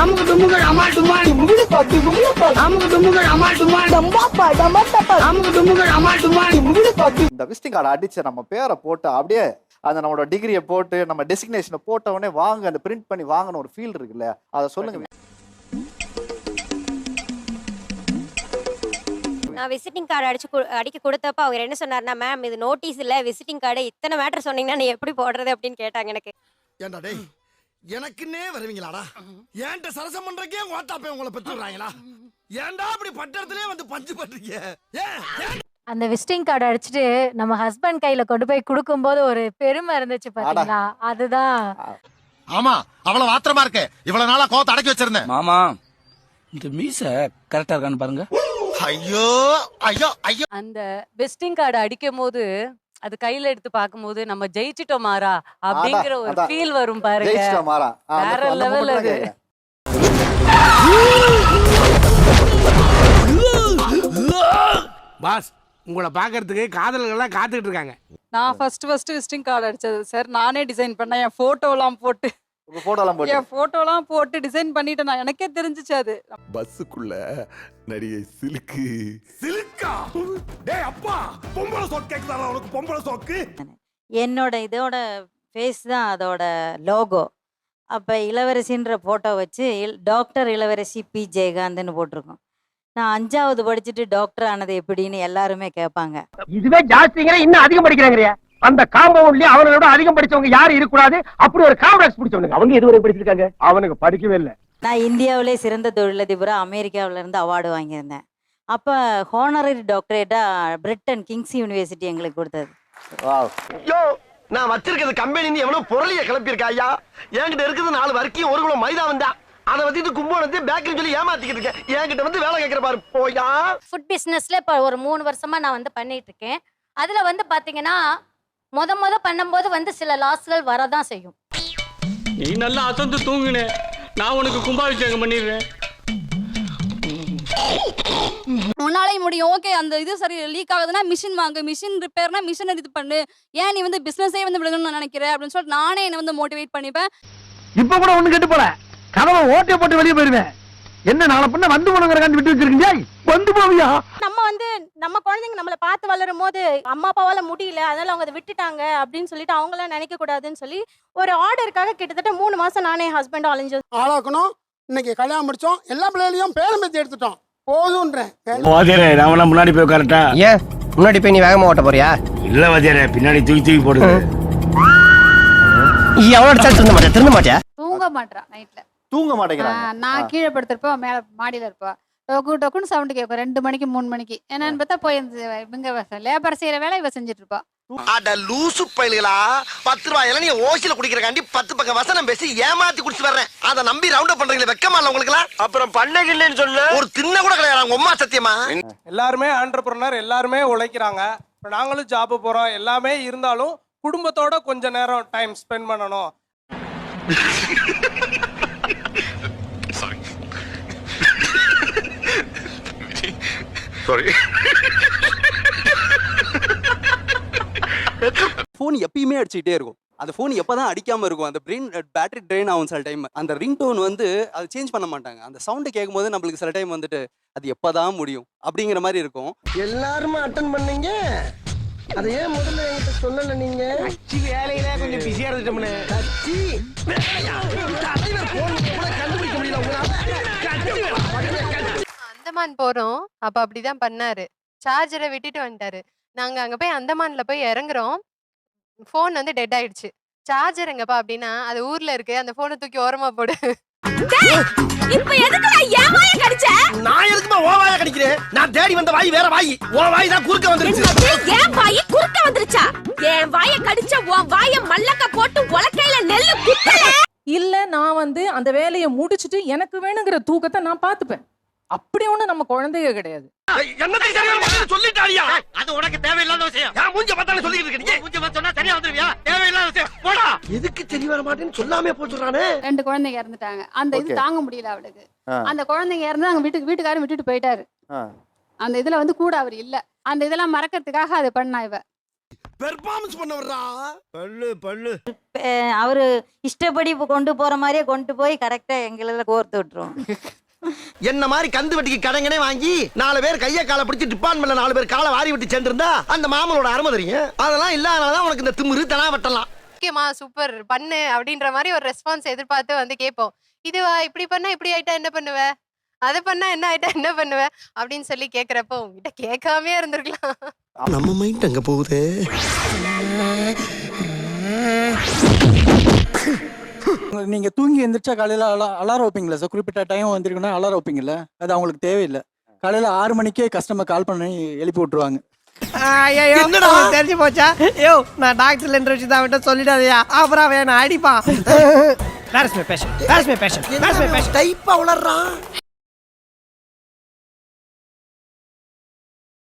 அமுக்கு டுமுகள் அமால் டுமால். அமுக்கு டுமுகள் அமால் டுமால். அமுக்கு டுமுகள் அமால் டுமால். இந்த விசிட்டிங் கார்டு அடிச்சு நம்ம பேரை போட்டு அப்படியே அந்த நம்மளோட டிகிரியை போட்டு நம்ம டெசிக்னேஷனை போட்ட உடனே வாங்க அந்த பிரிண்ட் பண்ணி வாங்கணும் ஒரு ஃபீல் இருக்குல்ல அதை சொல்லுங்க. நான் விசிட்டிங் கார்டு அடிச்சு அடிக்க கொடுத்தப்ப அவர் என்ன சொன்னார்னா மேம் இது நோட்டீஸ் இல்ல. விசிட்டிங் கார்டு இத்தனை மேட்டர் சொன்னீங்கன்னா நீ எப்படி போடுறது? அப்படின்னு கேட்டாங்க எனக்கு. ஏண்டா டேய்? எனக்குன்னே வருவீங்களாடா? ஏன்ட்ட சரசம் பண்றக்கே ஓட்டாப்பே உங்களை பெற்று விடுறாங்களா ஏன்டா அப்படி பட்டத்திலே வந்து பஞ்சு பண்றீங்க? அந்த விசிட்டிங் கார்டு அடிச்சுட்டு நம்ம ஹஸ்பண்ட் கையில கொண்டு போய் கொடுக்கும்போது ஒரு பெருமை இருந்துச்சு பாத்தீங்களா? அதுதான். ஆமா அவ்வளவு ஆத்திரமா இருக்கு. இவ்வளவு நாளா கோவத்தை அடக்கி வச்சிருந்தேன். மாமா இந்த மீச கரெக்டா இருக்கான்னு பாருங்க. ஐயோ ஐயோ ஐயோ. அந்த விசிட்டிங் கார்டு அடிக்கும் போது அது கையில எடுத்து பார்க்கும்போது நம்ம ஜெயிச்சிட்டோம் மாறா அப்படிங்கிற ஒரு. ஃபீல் வரும் பாருங்க. மாறா வேற தான் அது. பாஸ் உங்களை பார்க்கறதுக்கு காதலர்கள்லாம் காத்துக்கிட்டு இருக்காங்க. நான் ஃபர்ஸ்ட் ஃபர்ஸ்ட் விசிட்டிங் கார்டு அடிச்சது. சார் நானே டிசைன் பண்ணேன். என் போட்டோலாம் போட்டு. போட்டோலாம் போட்டு. போட்டோலாம் போட்டு டிசைன் பண்ணிட்டு நான். எனக்கே தெரிஞ்சுச்சு அது. பஸ்ஸுக்குள்ள நடிகை சிலுக்கு. சிலுக்கா? டேய் அப்பா பொம்பளை சோக்கு கேக்குதாடா உனக்கு? பொம்பளை சோக்கு என்னோட இதோட ஃபேஸ் தான் அதோட லோகோ அப்போ இளவரசின்ற ஃபோட்டோ வச்சு டாக்டர் இளவரசி பி ஜெயகாந்தன்னு போட்டிருக்கோம். நான் அஞ்சாவது படிச்சுட்டு டாக்டர் ஆனது எப்படின்னு எல்லாருமே கேட்பாங்க. இதுவே ஜாஸ்திங்கிற இன்னும் அதிகம் படிக்கிறாங்கறியா? அந்த காம்பவுண்ட்லயே அவனோட அதிகம் படிச்சவங்க யாரும் இருக்கக்கூடாது. அப்படி ஒரு காம்ப்ளெக்ஸ் பிடிச்சவனுங்க. அவங்க எதுவரை படிச்சிருக்காங்க? அவனுக்கு படிக்கவே இல்லை. நான் இந்தியாவிலே சிறந்த தொழிலதிபராக அமெரிக்காவுல இருந்து அவார்டு வாங்கியிருந்தேன். அப்போ ஹானரரி டாக்டரேட்டாக பிரிட்டன் கிங்ஸ் யூனிவர்சிட்டி எங்களுக்கு கொடுத்தது. நான் வச்சிருக்கிறது கம்பெனி எவனோ பொருளிய கிளப்பியிருக்கா ஐயா? என்கிட்ட இருக்குது நாலு வரைக்கும் ஒரு கிலோ மைதா வந்தா. அதை வச்சுட்டு கும்போனத்தை பேக்கரி சொல்லி ஏமாத்திக்கிட்டு இருக்கேன். என்கிட்ட வந்து வேலை கேட்கிற பாரு. போயா? ஃபுட் பிஸ்னஸில் இப்போ ஒரு மூணு வருஷமா நான் வந்து பண்ணிட்டு இருக்கேன். அதில் வந்து பார்த்தீங்கன்னா முத முத பண்ணும்போது வந்து சில லாஸ்கள் வரதான் செய்யும். நீ நல்லா அசந்து தூங்குனே. நான் உனக்கு கும்பாபிஷேகம் பண்ணிடுறேன். உன்னாலே முடியும். ஓகே அந்த இது சரி லீக் ஆகுதுன்னா மிஷின் வாங்கு. மிஷின் ரிப்பேர்னா மிஷின் இது பண்ணு. ஏன் நீ வந்து பிசினஸே வந்து விடுங்கன்னு நினைக்கிற? அப்படின்னு சொல்லிட்டு நானே என்ன வந்து மோட்டிவேட் பண்ணிப்பேன். இப்ப கூட ஒண்ணு கெட்டு போல. கதவை ஓட்டை போட்டு வெளியே போயிருவேன். என்ன நாளை பண்ண வந்து போனங்கிறக்காண்டி விட்டு வச்சிருக்கீங்க? வந்து போவியா? நம்ம வந்து நம்ம குழந்தைங்க நம்மளை பார்த்து வளரும் போது அம்மா அப்பாவால முடியல அதனால அவங்க அதை விட்டுட்டாங்க அப்படின்னு சொல்லிட்டு அவங்களாம் நினைக்க கூடாதுன்னு சொல்லி ஒரு ஆர்டருக்காக கிட்டத்தட்ட மூணு மாசம் நானே ஹஸ்பண்ட் அலைஞ்சு ஆளாக்கணும். இன்னைக்கு கல்யாணம் முடிச்சோம். எல்லா பிள்ளைகளையும் பேரம் பேத்தி எடுத்துட்டோம். போதும்ன்றேன். வாத்தியாரே நான் முன்னாடி போய் உட்காரட்டா ஏன் முன்னாடி போய் நீ வேகமா ஓட்ட போறியா? இல்ல வாத்தியாரே பின்னாடி தூக்கி தூக்கி போடுது. எவ்வளவு அடிச்சா திருந்த மாட்டியா? திருந்த மாட்டியா? தூங்க மாட்டான் நைட்ல. தூங்க மாட்டேங்கிறாங்க. நான் கீழே படுத்திருப்போம் மேல மாடியில இருப்பா. டொக்கு டொக்குன்னு சவுண்ட் கேட்கும். ரெண்டு மணிக்கு மூணு மணிக்கு. என்னன்னு பார்த்தா போய் இவங்க லேபர் செய்யற வேலை இவ செஞ்சுட்டு இருப்பா அட லூசு பயல்களா. பத்து ரூபாய் இளநீ ஓசில குடிக்கிறக்காண்டி பத்து பக்கம் வசனம் பேசி ஏமாத்தி குடிச்சு வர்றேன். அதை நம்பி ரவுண்ட் அப் பண்றீங்களே வெக்கமா இல்ல உங்களுக்கு அப்புறம் பண்ணகில்லைன்னு சொல்ல. ஒரு தின்ன கூட கிடையாது உங்க அம்மா சத்தியமா? எல்லாருமே ஆண்டர்பிரனர் எல்லாருமே உழைக்கிறாங்க. நாங்களும் ஜாப் போறோம். எல்லாமே இருந்தாலும் குடும்பத்தோட கொஞ்ச நேரம் டைம் ஸ்பெண்ட் பண்ணணும். ஃபோன் எப்பயுமே அடிச்சுக்கிட்டே இருக்கும். அந்த ஃபோன் எப்பதான் அடிக்காம இருக்கும். அந்த பிரெயின் பேட்டரி ட்ரெயின் ஆகும் சில டைம் அந்த ரிங் டோன் வந்து அது சேஞ்ச் பண்ண மாட்டாங்க. அந்த சவுண்டு கேட்கும் போது நம்மளுக்கு சில டைம் வந்துட்டு அது எப்பதான் முடியும்? அப்படிங்கிற மாதிரி இருக்கும். எல்லாருமே அட்டன் பண்ணீங்க? அதை ஏன் முதல்ல என்கிட்ட சொல்லல நீங்க? வேலையில கொஞ்சம் பிஸியா இருந்துட்டோம்னு. வேலையா? தலைவர் கூட கண்டுபிடிக்க முடியல. உங்களால. அந்தமான் போறோம். அப்ப அப்படிதான் பண்ணாரு. சார்ஜரை விட்டுட்டு வந்துட்டாரு நாங்க அங்க போய் அந்தமான்ல போய் இறங்குறோம் ஃபோன் வந்து டெட் ஆயிடுச்சு. சார்ஜர் எங்கப்பா அப்படின்னா அது ஊர்ல இருக்கு. அந்த போனை தூக்கி ஓரமா போடு. இப்ப எதுக்கு நான் ஏன் வாய கடிச்ச? நான் எதுக்குமா ஓ வாய கடிக்கிறேன்? நான் தேடி வந்த வாய் வேற வாய். ஓ வாய் தான் குறுக்க வந்துருச்சு. ஏன் வாய் குறுக்க வந்துருச்சா? என் வாய கடிச்ச உன் வாய மல்லக்க போட்டு உலக்கையில நெல்லு குத்தல. இல்ல நான் வந்து அந்த வேலையை முடிச்சிட்டு எனக்கு வேணுங்கிற தூக்கத்தை நான் பாத்துப்பேன். அப்படி ஒண்ணு நம்ம குழந்தைங்க கிடையாது. என்னத்தை சரியான பதில் சொல்லிட்டாரியா அது உனக்கு தேவையில்லாத விஷயம். நான் மூஞ்ச பார்த்தாலே சொல்லிட்டு இருக்கீங்க மூஞ்ச பார்த்து சொன்னா சரியா வந்துருவியா? தேவையில்லாத விஷயம். போடா. எதுக்கு தெரிய வர மாட்டேன்னு சொல்லாமே போச்சுறானே ரெண்டு குழந்தைங்க இறந்துட்டாங்க. அந்த இது. தாங்க முடியல அவளுக்கு. அந்த குழந்தைங்க இறந்து அங்க வீட்டுக்கு வீட்டுக்காரர் விட்டுட்டு போயிட்டாரு. அந்த இதுல வந்து கூட அவர் இல்ல. அந்த இதெல்லாம் மறக்கிறதுக்காக அது பண்ணா இவ. பெர்ஃபார்மன்ஸ் பண்ண வர்றா பல்லு. அவரு இஷ்டப்படி கொண்டு போற மாதிரியே கொண்டு போய் கரெக்டா எங்களை கோர்த்து விட்டுருவோம் என்ன மாதிரி கந்து வெட்டிக்கு கடங்கனே வாங்கி நாலு பேர் கைய காலை பிடிச்சி டிபார்ட்மெண்ட்ல நாலு பேர் காலை வாரி விட்டு சேர்ந்திருந்தா அந்த மாமனோட அருமை தெரியும். அதெல்லாம் இல்லாதனாலதான் உனக்கு இந்த திமிரு தனா வெட்டலாம். ஓகேம்மா சூப்பர் பண்ணு அப்படின்ற மாதிரி ஒரு ரெஸ்பான்ஸ் எதிர்பார்த்து வந்து கேட்போம். இதுவா இப்படி பண்ணா இப்படி ஆயிட்டா என்ன பண்ணுவ? அது பண்ணா என்ன ஆயிட்டா என்ன பண்ணுவ? அப்படின்னு சொல்லி கேக்குறப்போ உங்ககிட்ட கேட்காமயே இருந்திருக்கலாம். நம்ம மைண்ட் அங்க போகுதே. நீங்க தூங்கி எந்திரிச்சா காலையில அலா- அலாரம் வைப்பீங்களா சார் குறிப்பிட்ட டைம் வந்திருக்குன்னா அலாரம் வைப்பீங்கல்ல? அது அவங்களுக்கு தேவையில்லை. காலையில ஆறு மணிக்கே கஸ்டமர் கால் பண்ணி எழுப்பி விட்டுருவாங்க. தெரிஞ்சு போச்சா? யோ நான் டாக்டர்ல இன்டர்வியூ தான் விட்டு சொல்லிடாதயா. அப்புறம் அவன் அடிப்பான். That is my passion. டைப்பா உளறான்